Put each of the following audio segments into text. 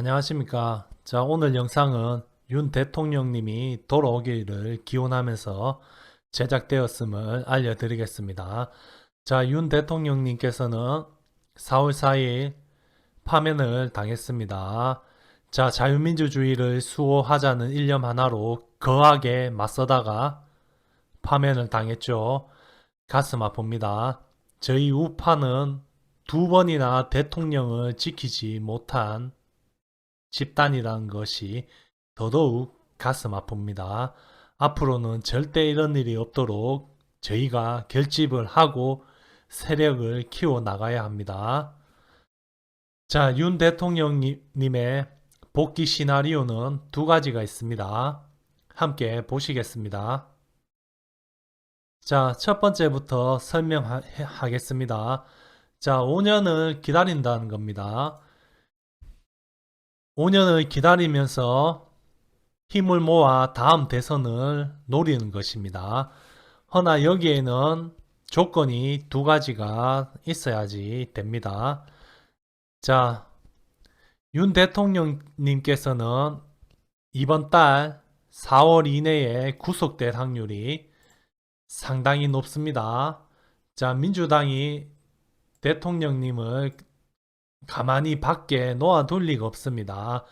안녕하십니까. 자, 오늘 영상은 윤 대통령님이 돌아오기를 기원하면서 제작되었음을 알려드리겠습니다. 자, 윤 대통령님께서는 4월 4일 파면을 당했습니다. 자, 자유민주주의를 수호하자는 일념 하나로 거하게 맞서다가 파면을 당했죠. 가슴 아픕니다. 저희 우파는 두 번이나 대통령을 지키지 못한 집단이라는 것이 더더욱 가슴 아픕니다. 앞으로는 절대 이런 일이 없도록 저희가 결집을 하고 세력을 키워 나가야 합니다. 자, 윤 대통령님의 복귀 시나리오는 두 가지가 있습니다. 함께 보시겠습니다. 자, 첫 번째부터 설명하겠습니다. 자, 5년을 기다린다는 겁니다. 5년을 기다리면서 힘을 모아 다음 대선을 노리는 것입니다. 허나 여기에는 조건이 두 가지가 있어야지 됩니다. 자, 윤 대통령님께서는 이번 달 4월 이내에 구속될 확률이 상당히 높습니다. 자, 민주당이 대통령님을 가만히 밖에 놓아둘 리가 없습니다.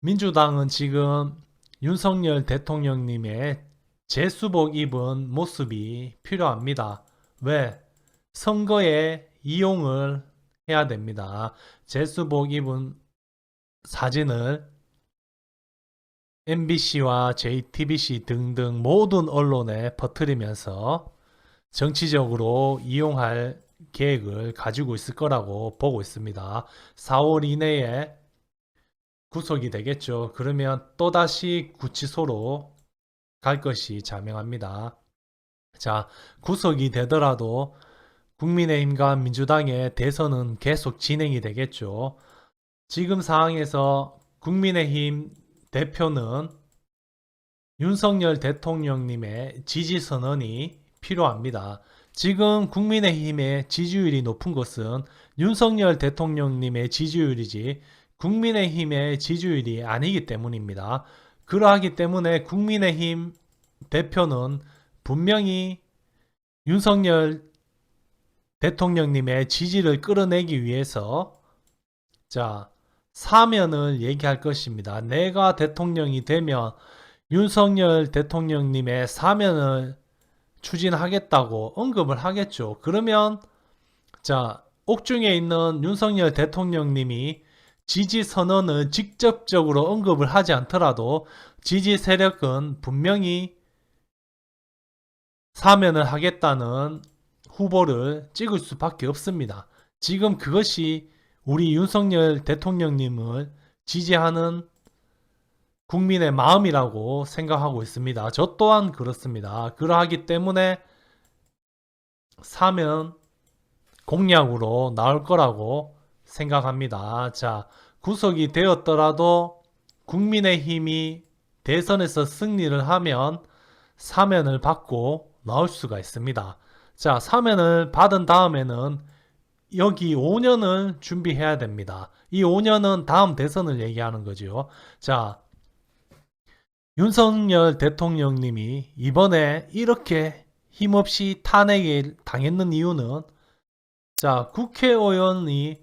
민주당은 지금 윤석열 대통령님의 제수복 입은 모습이 필요합니다. 왜? 선거에 이용을 해야 됩니다. 제수복 입은 사진을 MBC와 JTBC 등등 모든 언론에 퍼뜨리면서 정치적으로 이용할 계획을 가지고 있을 거라고 보고 있습니다. 4월 이내에 구속이 되겠죠. 그러면 또다시 구치소로 갈 것이 자명합니다. 자, 구속이 되더라도 국민의힘과 민주당의 대선은 계속 진행이 되겠죠. 지금 상황에서 국민의힘 대표는 윤석열 대통령님의 지지 선언이 필요합니다. 지금 국민의힘의 지지율이 높은 것은 윤석열 대통령님의 지지율이지 국민의힘의 지지율이 아니기 때문입니다. 그러하기 때문에 국민의힘 대표는 분명히 윤석열 대통령님의 지지를 끌어내기 위해서 자 사면을 얘기할 것입니다. 내가 대통령이 되면 윤석열 대통령님의 사면을 추진하겠다고 언급을 하겠죠. 그러면 자 옥중에 있는 윤석열 대통령님이 지지 선언을 직접적으로 언급을 하지 않더라도 지지 세력은 분명히 사면을 하겠다는 후보를 찍을 수밖에 없습니다. 지금 그것이 우리 윤석열 대통령님을 지지하는 국민의 마음이라고 생각하고 있습니다. 저 또한 그렇습니다. 그러하기 때문에 사면 공약으로 나올 거라고 생각합니다. 자, 구속이 되었더라도 국민의 힘이 대선에서 승리를 하면 사면을 받고 나올 수가 있습니다. 자, 사면을 받은 다음에는 여기 5년을 준비해야 됩니다. 이 5년은 다음 대선을 얘기하는 거죠. 자, 윤석열 대통령님이 이번에 이렇게 힘없이 탄핵을 당했는 이유는 자, 국회의원이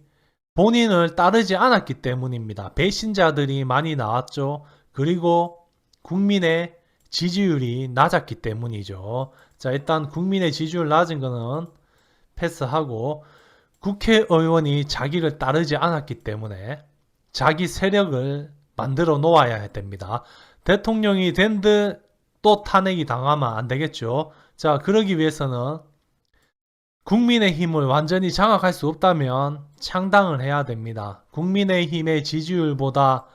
본인을 따르지 않았기 때문입니다. 배신자들이 많이 나왔죠. 그리고 국민의 지지율이 낮았기 때문이죠. 자, 일단 국민의 지지율 낮은 거는 패스하고 국회의원이 자기를 따르지 않았기 때문에 자기 세력을 만들어 놓아야 됩니다. 대통령이 된 듯 또 탄핵이 당하면 안 되겠죠. 자, 그러기 위해서는 국민의 힘을 완전히 장악할 수 없다면 창당을 해야 됩니다. 국민의 힘의 지지율보다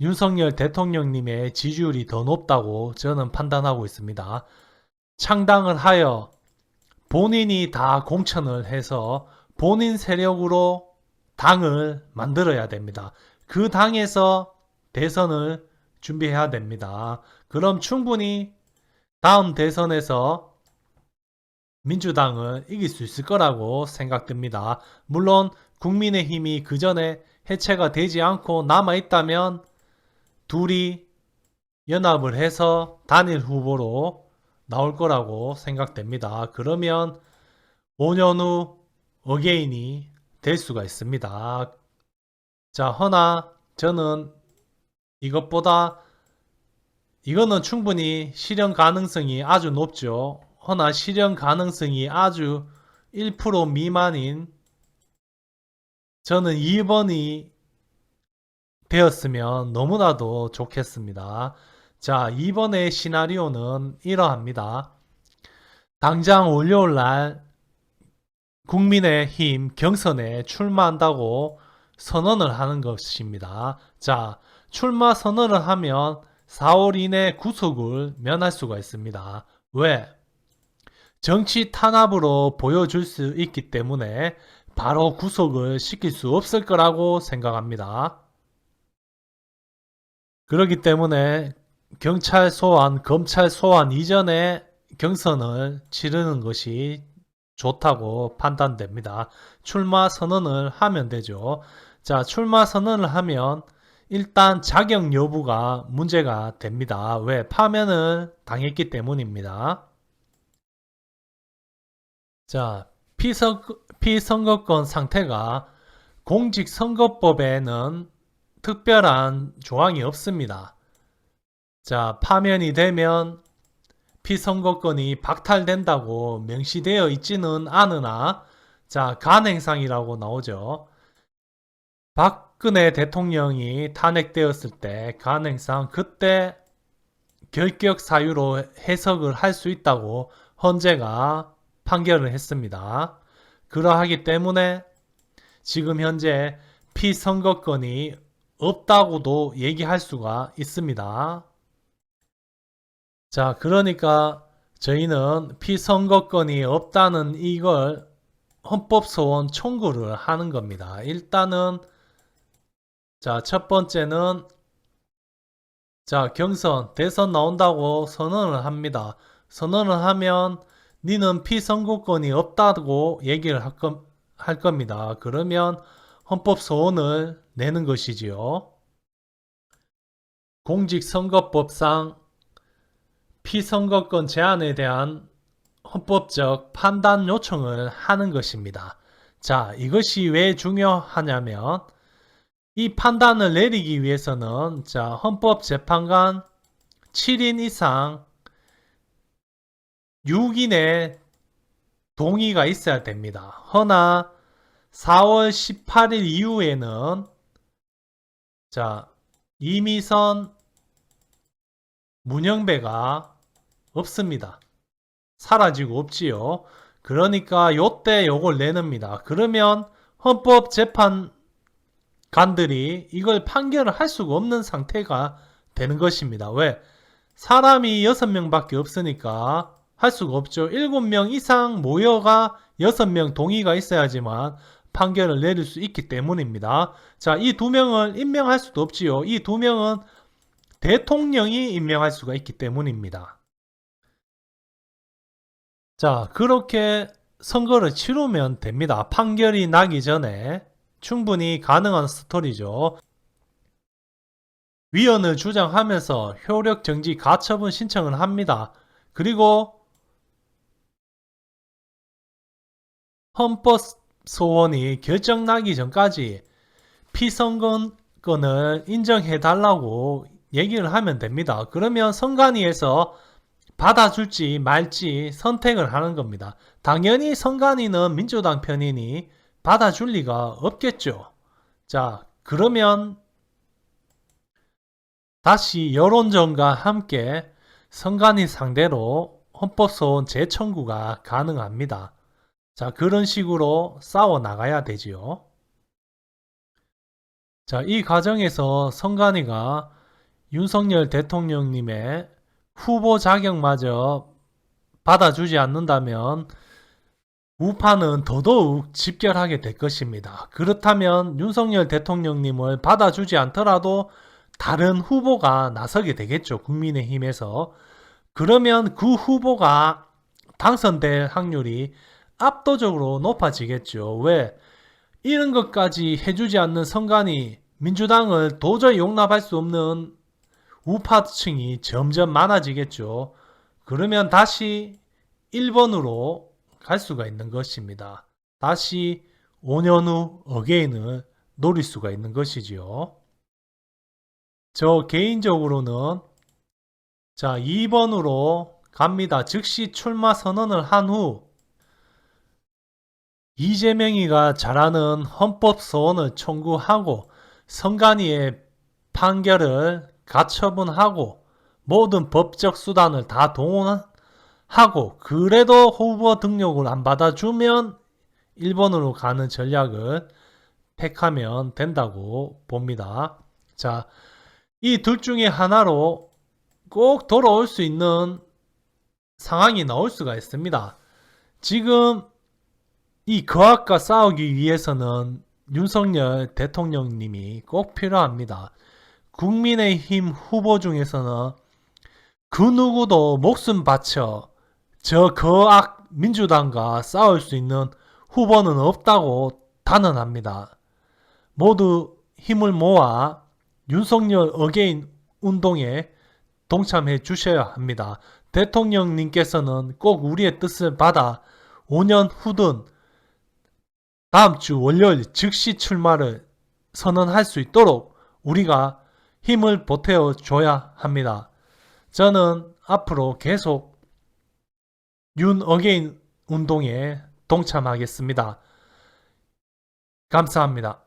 윤석열 대통령님의 지지율이 더 높다고 저는 판단하고 있습니다. 창당을 하여 본인이 다 공천을 해서 본인 세력으로 당을 만들어야 됩니다. 그 당에서 대선을 준비해야 됩니다. 그럼 충분히 다음 대선에서 민주당을 이길 수 있을 거라고 생각됩니다. 물론 국민의힘이 그 전에 해체가 되지 않고 남아있다면 둘이 연합을 해서 단일 후보로 나올 거라고 생각됩니다. 그러면 5년 후 어게인이 될 수가 있습니다. 자, 허나 저는 이것보다 이거는 충분히 실현 가능성이 아주 높죠. 허나 실현 가능성이 아주 1% 미만인 저는 2번이 되었으면 너무나도 좋겠습니다. 자, 이번의 시나리오는 이러합니다. 당장 월요일 날 국민의힘 경선에 출마한다고 선언을 하는 것입니다. 자, 출마 선언을 하면 4월 이내 구속을 면할 수가 있습니다. 왜? 정치 탄압으로 보여줄 수 있기 때문에 바로 구속을 시킬 수 없을 거라고 생각합니다. 그렇기 때문에 경찰 소환, 검찰 소환 이전에 경선을 치르는 것이 좋다고 판단됩니다. 출마 선언을 하면 되죠. 자, 출마 선언을 하면 일단 자격 여부가 문제가 됩니다. 왜? 파면을 당했기 때문입니다. 자, 피선, 피선거권 상태가 공직선거법에는 특별한 조항이 없습니다. 자, 파면이 되면 피선거권이 박탈된다고 명시되어 있지는 않으나, 자, 간행상이라고 나오죠. 박 근혜 대통령이 탄핵되었을 때 간행상 그때 결격 사유로 해석을 할 수 있다고 헌재가 판결을 했습니다. 그러하기 때문에 지금 현재 피선거권이 없다고도 얘기할 수가 있습니다. 자, 그러니까 저희는 피선거권이 없다는 이걸 헌법소원 청구를 하는 겁니다. 일단은 자, 첫 번째는 자, 경선, 대선 나온다고 선언을 합니다. 선언을 하면 니는 피선거권이 없다고 얘기를 할, 거, 할 겁니다. 그러면 헌법 소원을 내는 것이지요. 공직선거법상 피선거권 제한에 대한 헌법적 판단 요청을 하는 것입니다. 자, 이것이 왜 중요하냐면 이 판단을 내리기 위해서는 자, 헌법재판관 7인 이상 6인의 동의가 있어야 됩니다. 허나 4월 18일 이후에는 자, 이미선 문영배가 없습니다. 사라지고 없지요. 그러니까 요때 요걸 내놓습니다. 그러면 헌법재판 관들이 이걸 판결을 할 수가 없는 상태가 되는 것입니다. 왜? 사람이 6명밖에 없으니까 할 수가 없죠. 7명 이상 모여가 6명 동의가 있어야지만 판결을 내릴 수 있기 때문입니다. 자, 이 두 명을 임명할 수도 없지요. 이 두 명은 대통령이 임명할 수가 있기 때문입니다. 자, 그렇게 선거를 치르면 됩니다. 판결이 나기 전에 충분히 가능한 스토리죠. 위헌을 주장하면서 효력 정지 가처분 신청을 합니다. 그리고 헌법 소원이 결정나기 전까지 피선거권을 인정해 달라고 얘기를 하면 됩니다. 그러면 선관위에서 받아줄지 말지 선택을 하는 겁니다. 당연히 선관위는 민주당 편이니 받아줄 리가 없겠죠. 자, 그러면 다시 여론전과 함께 선관위 상대로 헌법소원 재청구가 가능합니다. 자, 그런 식으로 싸워 나가야 되지요. 자, 이 과정에서 선관위가 윤석열 대통령님의 후보 자격마저 받아주지 않는다면 우파는 더더욱 집결하게 될 것입니다. 그렇다면 윤석열 대통령님을 받아주지 않더라도 다른 후보가 나서게 되겠죠. 국민의힘에서. 그러면 그 후보가 당선될 확률이 압도적으로 높아지겠죠. 왜? 이런 것까지 해주지 않는 선관위 민주당을 도저히 용납할 수 없는 우파층이 점점 많아지겠죠. 그러면 다시 1번으로 갈 수가 있는 것입니다. 다시 5년 후 어게인을 노릴 수가 있는 것이지요. 저 개인적으로는 자 2번으로 갑니다. 즉시 출마 선언을 한 후 이재명이가 잘하는 헌법 소원을 청구하고 선관위의 판결을 가처분하고 모든 법적 수단을 다 동원 하고 그래도 후보 등록을 안 받아주면 1번으로 가는 전략을 택하면 된다고 봅니다. 자, 이 둘 중에 하나로 꼭 돌아올 수 있는 상황이 나올 수가 있습니다. 지금 이 거학과 싸우기 위해서는 윤석열 대통령님이 꼭 필요합니다. 국민의힘 후보 중에서는 그 누구도 목숨 바쳐 저 거악 민주당과 싸울 수 있는 후보는 없다고 단언합니다. 모두 힘을 모아 윤석열 어게인 운동에 동참해 주셔야 합니다. 대통령님께서는 꼭 우리의 뜻을 받아 5년 후든 다음 주 월요일 즉시 출마를 선언할 수 있도록 우리가 힘을 보태어 줘야 합니다. 저는 앞으로 계속 윤 어게인 운동에 동참하겠습니다. 감사합니다.